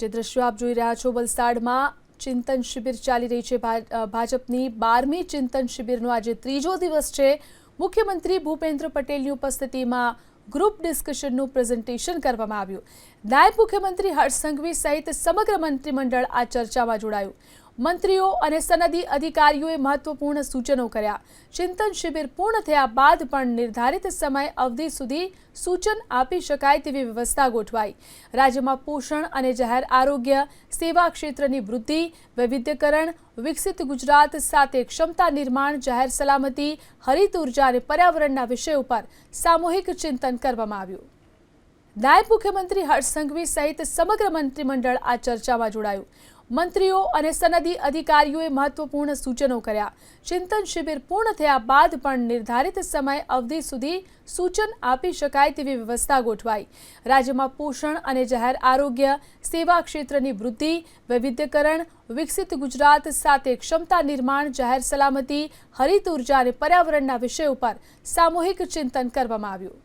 જે દ્રશ્યો આપ જોઈ રહ્યા છો, વલસાડમાં ચિંતન શિબિર ચાલી રહી છે. ભાજપની બારમી ચિંતન શિબિરનો આજે ત્રીજો દિવસ છે. મુખ્યમંત્રી ભૂપેન્દ્ર પટેલની ઉપસ્થિતિમાં ગ્રુપ ડિસ્કશનનું પ્રેઝન્ટેશન કરવામાં આવ્યું. નાયબ મુખ્યમંત્રી હર્ષ સંઘવી સહિત સમગ્ર મંત્રીમંડળ આ ચર્ચામાં જોડાયું. મંત્રીઓ અને સનદી અધિકારીઓએ મહત્વપૂર્ણ સૂચનો કર્યા. ચિંતન શિબિર પૂર્ણ થયા બાદ પણ નિર્ધારિત સમય અવધિ સુધી સૂચન આપી શકાય તેવી વ્યવસ્થા ગોઠવાઈ. રાજ્યમાં પોષણ અને જાહેર આરોગ્ય, સેવા ક્ષેત્રની વૃદ્ધિ, વૈવિધ્યકરણ, વિકસિત ગુજરાત સાથે ક્ષમતા નિર્માણ, જાહેર સલામતી, હરિત ઊર્જા અને પર્યાવરણના વિષય ઉપર સામૂહિક ચિંતન કરવામાં આવ્યું. નાયબ મુખ્યમંત્રી હર્ષ સંઘવી સહિત સમગ્ર મંત્રીમંડળ આ ચર્ચામાં જોડાયું. મંત્રીઓ અને સનદી અધિકારીઓએ મહત્વપૂર્ણ સૂચનો કર્યા. ચિંતન શિબિર પૂર્ણ થયા બાદ પણ નિર્ધારિત સમય અવધિ સુધી સૂચન આપી શકાય તેવી વ્યવસ્થા ગોઠવાઈ. રાજ્યમાં પોષણ અને જાહેર આરોગ્ય, સેવા ક્ષેત્રની વૃદ્ધિ, વૈવિધ્યકરણ, વિકસિત ગુજરાત સાથે ક્ષમતા નિર્માણ, જાહેર સલામતી, હરિત ઊર્જા અને પર્યાવરણના વિષય ઉપર સામૂહિક ચિંતન કરવામાં આવ્યું.